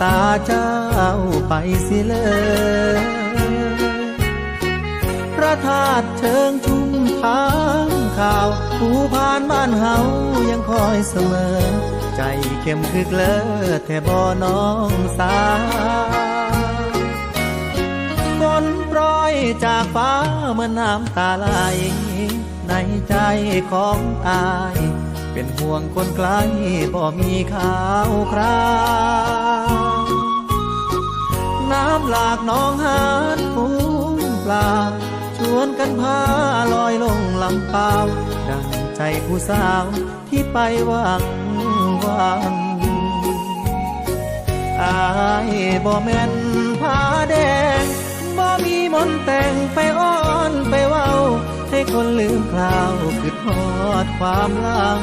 ตาเจ้าไปสิเลยพระธาตุเชิงชุมทางข่าวผู้ผ่านบ้านเฮายังคอยเสมอ ใจเข้มคึกเลอแต่บ่น้องสาฝนโปรยจากฟ้าเมื่อน้ำตาไหลในใจของอาย เป็นห่วงคนไกลบ่มีข่าวคราว น้ำหลากน้องหานฟูงปลา ชวนกันพาลอยลงลำเปล่า ดังใจผู้สาวที่ไปหวังวังอายบ่แม่นผ้าแดงบ่มีมนแต่งไปอ้อนไปเว้า ให้คนลืมคราวคือทอดความลัง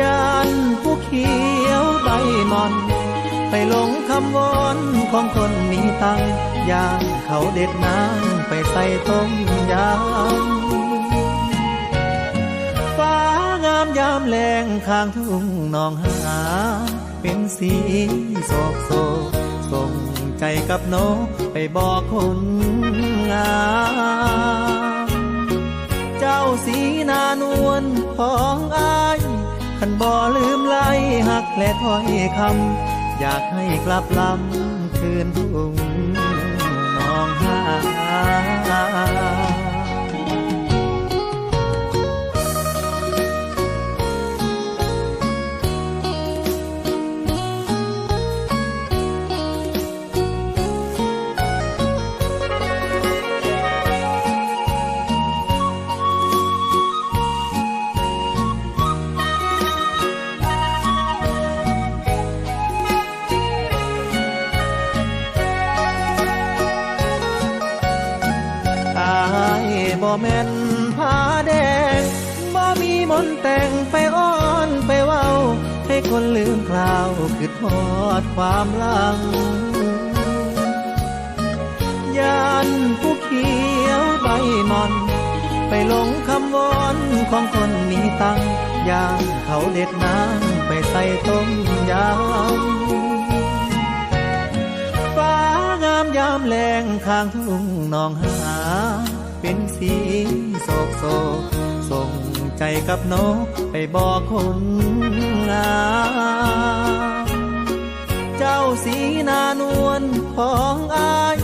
ยานผู้เขียวใบมอน ไปหลงคำวอนของคนมีตังค์ยานเขาเด็ดน้ำไปใส่ต้มยำฟ้างามยามแรงข้างทุ่งนองหา เป็นสีโศกโศกส่งใจกับโนไปบอกคนงามเจ้าสีนานวลของอายขันบ่ลืมไล่หักและถ้อยคำ อยากให้กลับลำคืนทุ่ง บ่แม่นผ้าแดงบ่มีมนต์แต่งไปอ้อนไปเว้า ให้คนลืมคราวคือทอดความลังยานผู้เขียวใบมอน ไปหลงคำวอนของคนมีตังยานเขาเด็ดน้ำไปใส่ต้มยำฟ้างามยามแรงข้างทุ่งนองหา เป็นสีโศกโศกส่งใจกับนกไปบอกคนงามเจ้าสีนานวลของอาย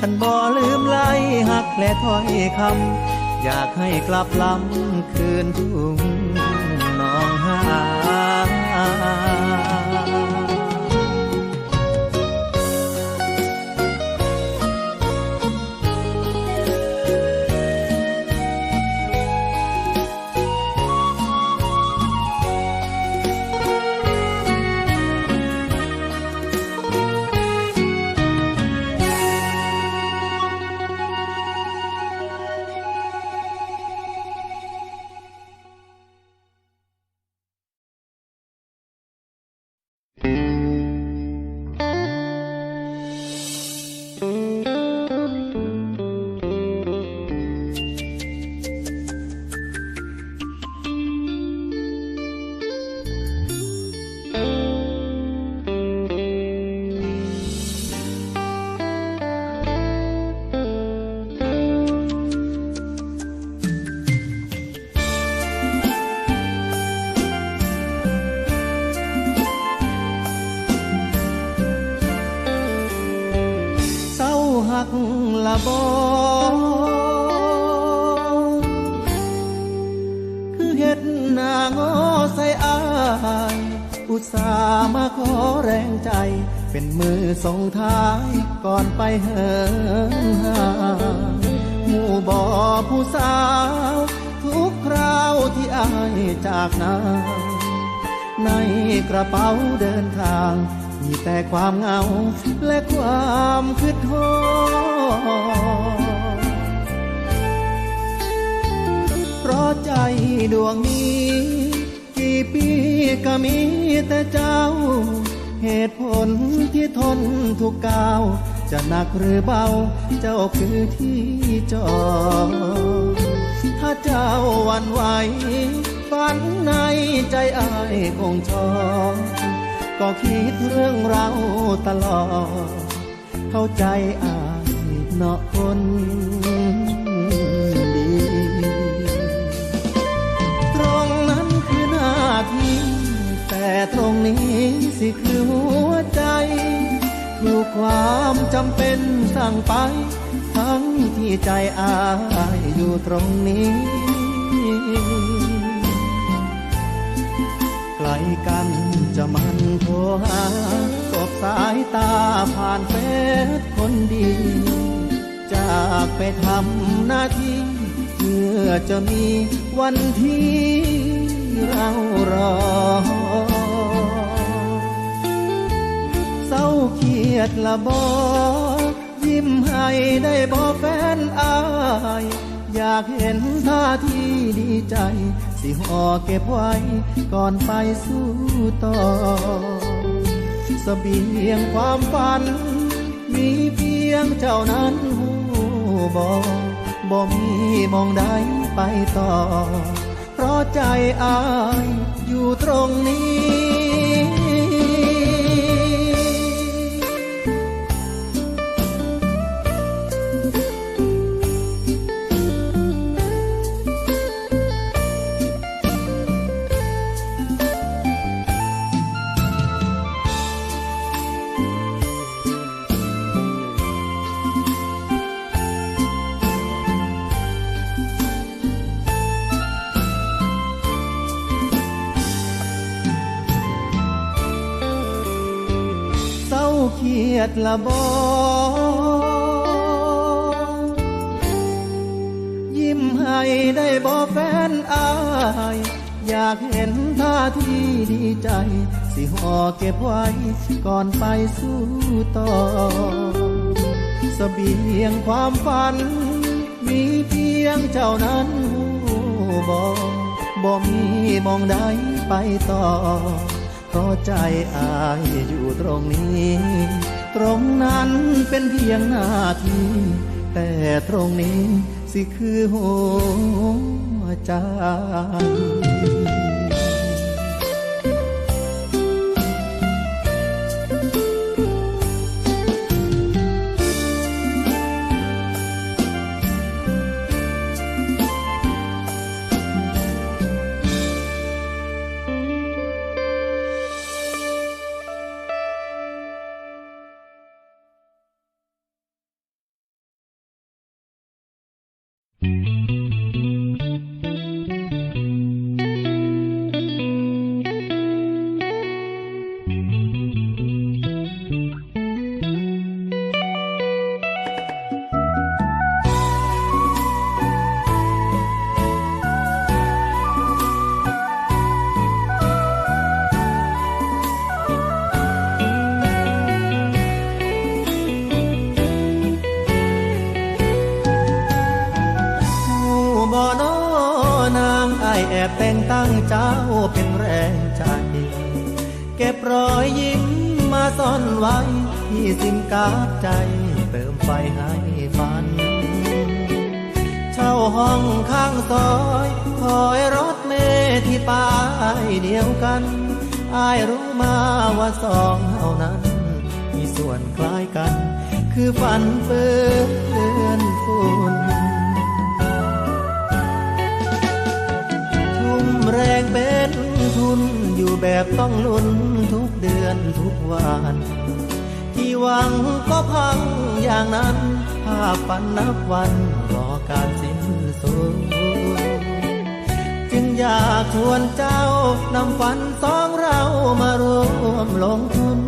ขันบ่ลืมไล่หักและถ้อยคำอยากให้กลับลำคืนทุ่งหนองหา มาขอแรงใจ เป็นมือส่งท้ายก่อนไปเหินหาหมู่บ่อผู้สาว ทุกคราวที่อายจากนาในกระเป๋าเดินทาง มีแต่ความเหงาและความคิดทอเพราะใจดวงนี้ กี่ปีก็มีแต่เจ้า เหตุผลที่ทนทุกก้าว จะหนักหรือเบา เจ้าคือที่จอดถ้าเจ้าวันไหวฝันในใจอายคงชอบก็คิดเรื่องเราตลอด เข้าใจอายเนาะคน ต่ตรงนี้สิคือหัวใจคือความจำเป็นสั่งไป ทั้งที่ใจอายอยู่ตรงนี้ ไกลกันจะมันโทรหาสบสายตาผ่านเฟซคนดี จากไปทำหน้าที่เพื่อจะมีวันที่เรารอ ศร้าเครียดละบอยิ้มให้ได้บอแฟนอาย อยากเห็นท่าที่ดีใจ สิห่อเก็บไว้ ก่อนไปสู้ต่อเสบียงความฝัน มีเพียงเจ้านั้นหูบอบ่มีมองใดไปต่อ เพราะใจอายอยู่ตรงนี้ ดละบอยิ้มให้ได้บอแฟนอาย อยากเห็นท่าที่ดีใจ สิห่อเก็บไว้ก่อนไปสู้ต่อเสบียงความฝัน มีเพียงเจ้านั้นหูบอบ่มีมองใดไปต่อเพราะใจอายอยู่ตรงนี้ ตรงนั้นเป็นเพียงหน้าที่แต่ตรงนี้สิคือหัวใจ เจ้าเป็นแรงใจเก็บรอยยิ้มมาซ่อนไว้ที่สิ้นกาบใจเติมไฟให้ฝัน เช่าห้องข้างซอยคอยรถเมล์ที่ป้ายเดียวกันอายรู้มาว่าสองเท่านั้น มีส่วนคล้ายกัน คือฝันเปื้อนฝุ่น แรงเป็นทุนอยู่แบบต้องลุ้นทุกเดือนทุกวันที่หวังก็พังอย่างนั้นภาพฝันนับวันรอการสิ้นสุดจึงอยากชวนเจ้านำฝันสองเรามารวมลงทุน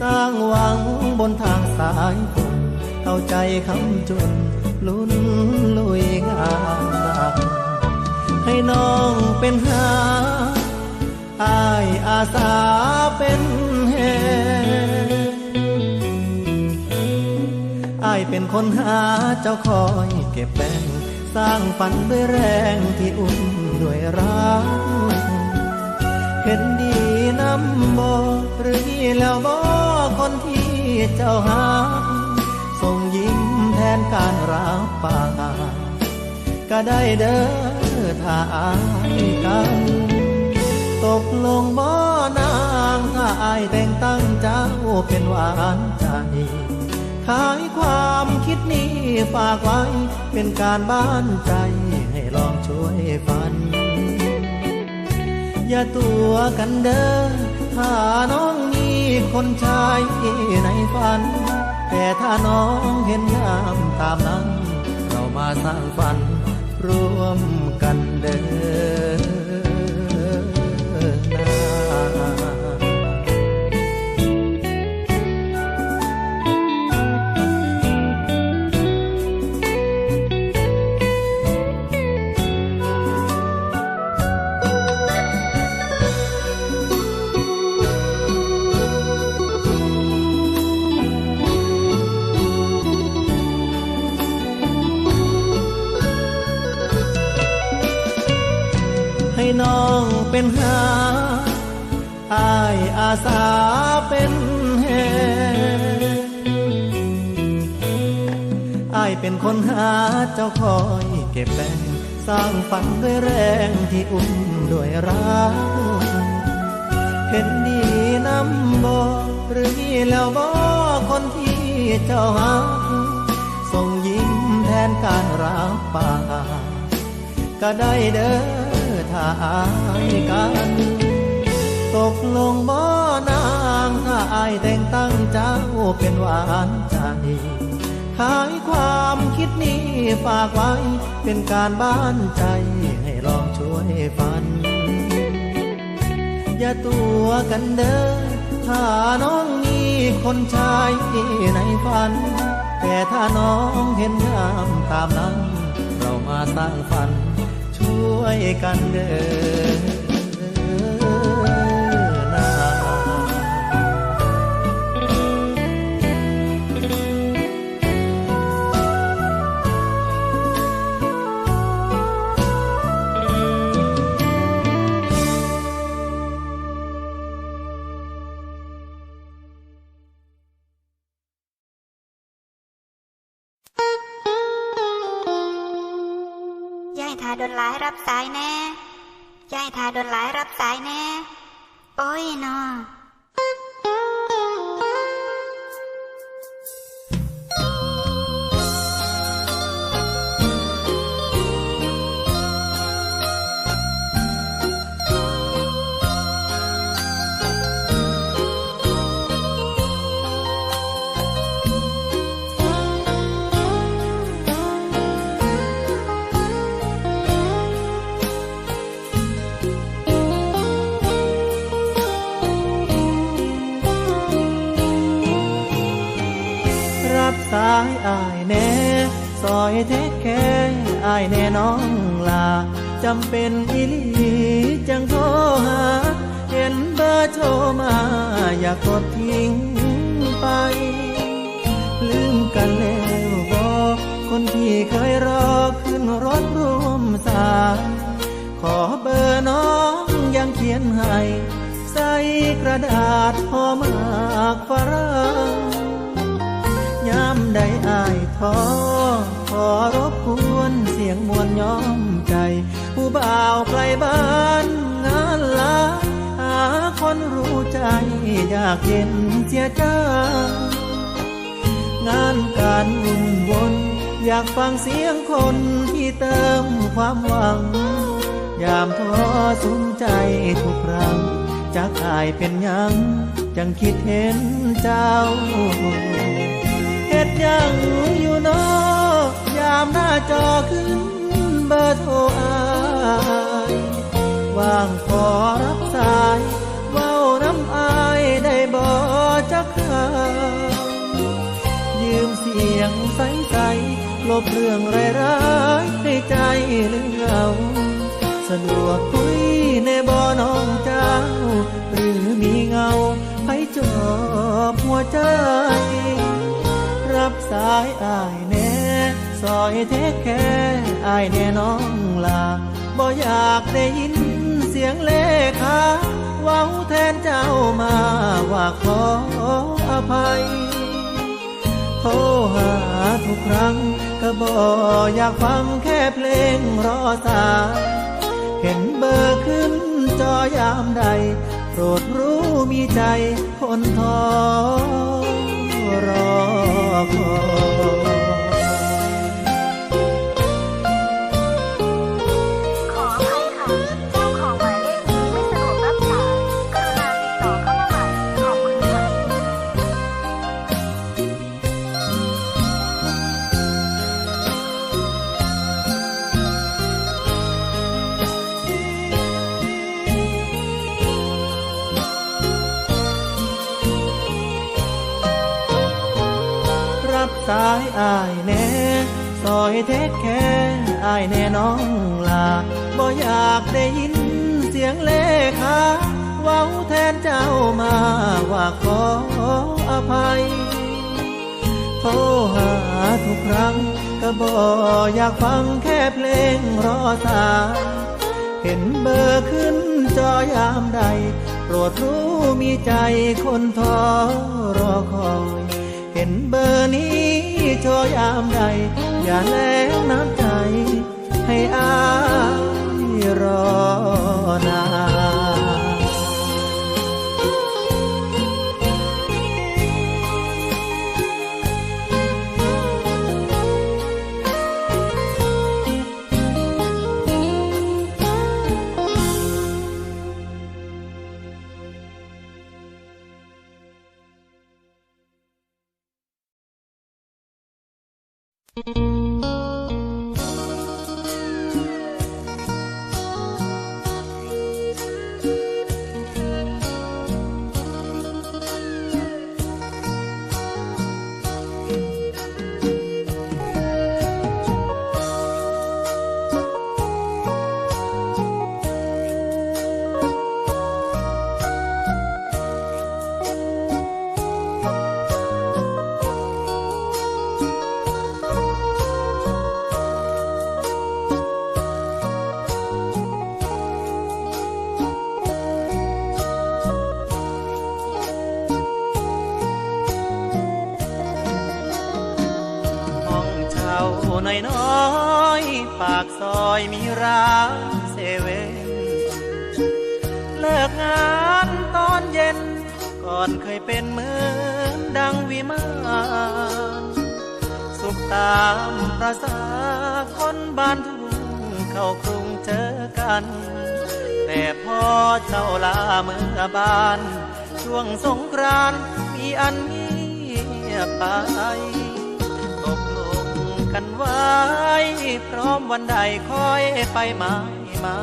สร้างหวังบนทางสายฝนเข้าใจคำจนลุ้นลุยงานหนัก ให้น้องเป็นหาอายอาสาเป็นแหอายเป็นคนหาเจ้าคอยเก็บแบ่งสร้างฝันด้วยแรงที่อุ่นด้วยรักเห็นดีน้ำบหรือแล้วบ่คนที่เจ้าหาส่งยิ้มแทนการรับปากก็ได้เด้อ ถ้าอายกันตกลงบ่นางถ้าอายแต่งตั้งเจ้าเป็นหวานใจ ขายความคิดนี้ฝากไว้เป็นการบ้านใจให้ลองช่วยฟัน อย่าตัวกันเด้อถ้าน้องมีคนชายในฝัน แต่ถ้าน้องเห็นงามตามนั้น เรามาสร้างฝัน ร่วมกันเดิน เป็นคนหาเจ้าคอยเก็บแบงสร้างฝันด้วยแรงที่อุ้มด้วยรักเห็นดีน้ำบ่หรือมีแล้วบ่คนที่เจ้าหักส่งยิ้มแทนการรับปากก็ได้เด้อถ้าอายกัน ตกลงบ่นางถ้าอายแต่งตั้งเจ้าเป็นหวานใจ ขายความคิดนี้ฝากไว้ เป็นการบ้านใจให้ลองช่วยฟัน อย่าตัวกันเด้อถ้าน้องมีคนชายในฝัน แต่ถ้าน้องเห็นงามตามนั้น เรามาสร้างฝัน ช่วยกันเด้อ รับสายแน่ยายทาโดนหลายรับสายแน่ โอ้ยนอำเป็นอีหลีจังโทรหา เห็นเบอร์โทรมา อยากกดทิ้งไป ลืมกันแล้วบอกคนที่เคยรอขึ้นรถร่วมสายขอเบอร์น้องยังเขียนให้ใส่กระดาษพอมากฝรั่งยามใดอายท้อขอรบกวนเสียงมวลย้อมใจ ผู้บ่าวไกลบ้านงานลาหาคนรู้ใจอยากเห็นเสียใจงานการวุ่นวนอยากฟังเสียงคนที่เติมความหวัง ยามท้อสุมใจทุกครั้งจากอายเป็นยัง จังคิดเห็นเจ้าเฮ็ดยังอยู่เนอยามหน้าจอขึ้นเบอร์โทรอา ว่างขอรับสายเว้าน้ำอายได้บ่จักคำยืมเสียงใสใสลบเรื่องร้ายๆในใจเรื่องเงาสะดวกคุยในบ่อน้องเจ้า หรือมีเงาให้จอบหัวใจ รับสายอายแน่ซอยเทคแค่อายแน่น้องลาบ่อยากได้ยิน สียงเลขาเว้าแทนเจ้ามาว่าขออภัยโทรหาทุกครั้งก็บอกอยากฟังแค่เพลงรอสายเห็นเบอร์ขึ้นจอยามใด โปรดรู้มีใจคนท้อรอคอย สายอายแน่ซอยเทคแค่อายแน่น้องลาบ่อยากได้ยินเสียงเลขาเว้าแทนเจ้ามาว่าขออภัยโทรหาทุกครั้งก็บอกอยากฟังแค่เพลงรอสาเห็นเบอร์ขึ้นจอยามใด โปรดรู้มีใจคนท้อรอคอย เห็นเบอร์นี้โชยามใด อย่าแล้งน้ำใจให้อายรอ อยมีร้านเซเว่นเลิกงานตอนเย็น ก่อนเคยเป็นเหมือนดังวิมานสุขตามประสาคนบ้านทุ่งเข้ากรุงเจอกัน แต่พอเจ้าลาเมื่อบาน ช่วงสงกรานต์มีอันเงียบไป กันไว้ พร้อมวันใดคอยไปหมายมา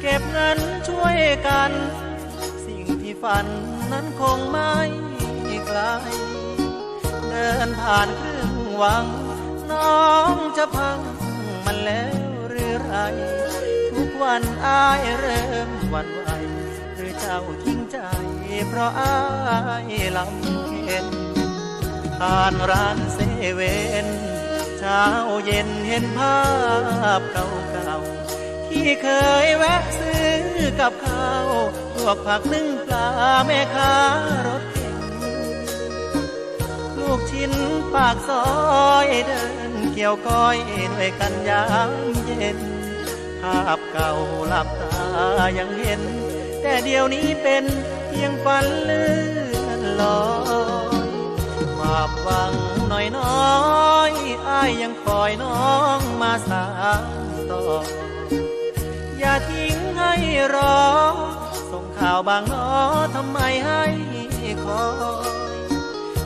เก็บเงินช่วยกัน สิ่งที่ฝันนั้นคงไม่ไกลเดินผ่านครึ่งวัง น้องจะพังมันแล้วหรือไร ทุกวันอายเริ่มวันไหวหรือเจ้าทิ้งใจ เพราะอายลำเค็นผ่านร้านเซ เวนเช้าเย็นเห็นภาพเก่าๆ ที่เคยแวะซื้อกับข้าวลวกผักนึ่งปลาแม่ค้ารถเข็นลูกชิ้นปากซอยเดินเกี่ยวก้อยด้วยกันยามเย็น ภาพเก่าหลับตายังเห็น แต่เดี๋ยวนี้เป็นเพียงฝันเลื่อนลอยความหวัง อยน้อยอ้ายยังคอยน้องมาสานต่อ อย่าทิ้งให้รอ ส่งข่าวบางน้อทำไมให้คอย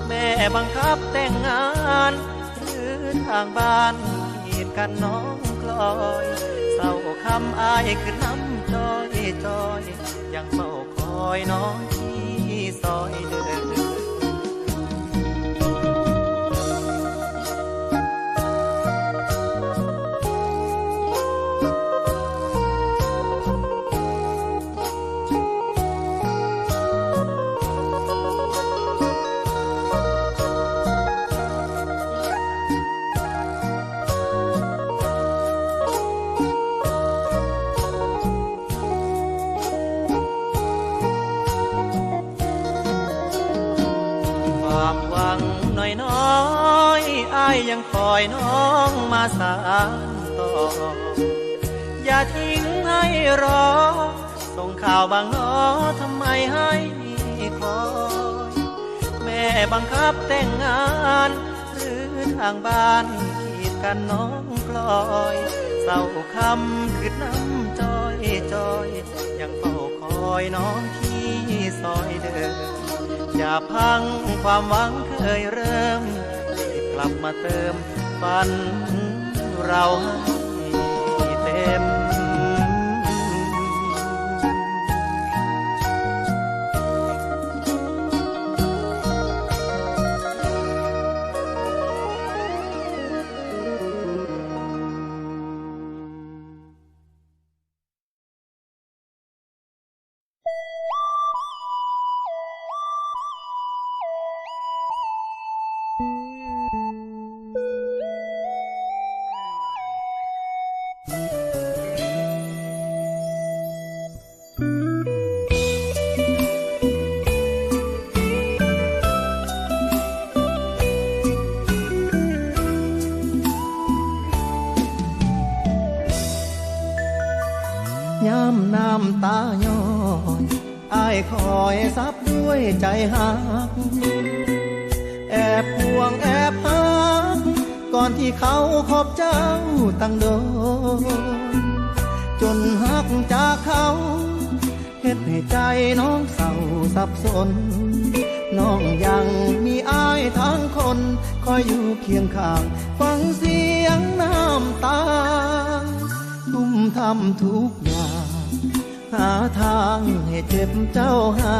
แม่บังคับแต่งงานหรือทางบ้านขีดกันน้องกลอยเศร้าคำอายคือน้ำจอยจอย ยังเฝ้าคอยน้องที่ซอยเดิน น้อยน้อยๆอายยังคอยน้องมาสานต่อ อย่าทิ้งให้รอ ส่งข่าวบางน้อทำไมให้คอย แม่บังคับแต่งงาน หรือทางบ้านขีดกันน้องกลอยเศร้าคำคือน้ำจอยจอย ยังเฝ้าคอยน้องที่ซอยเดิม อย่าพังความหวังเคยเริ่ม กลับมาเติมฝันเราให้ำน้ำตาย้อยอายคอยซับด้วยใจหัก แอบห่วงแอบหัก ก่อนที่เขาขอบเจ้าตั้งโดนจนหักจากเขาเฮ็ดให้ใจน้องเศร้าสับสน น้องยังมีอายทั้งคน คอยอยู่เคียงข้าง ฟังเสียงน้ำตา ทุ่มทำทุกอย่าง หาทางให้เจ็บเจ้าหา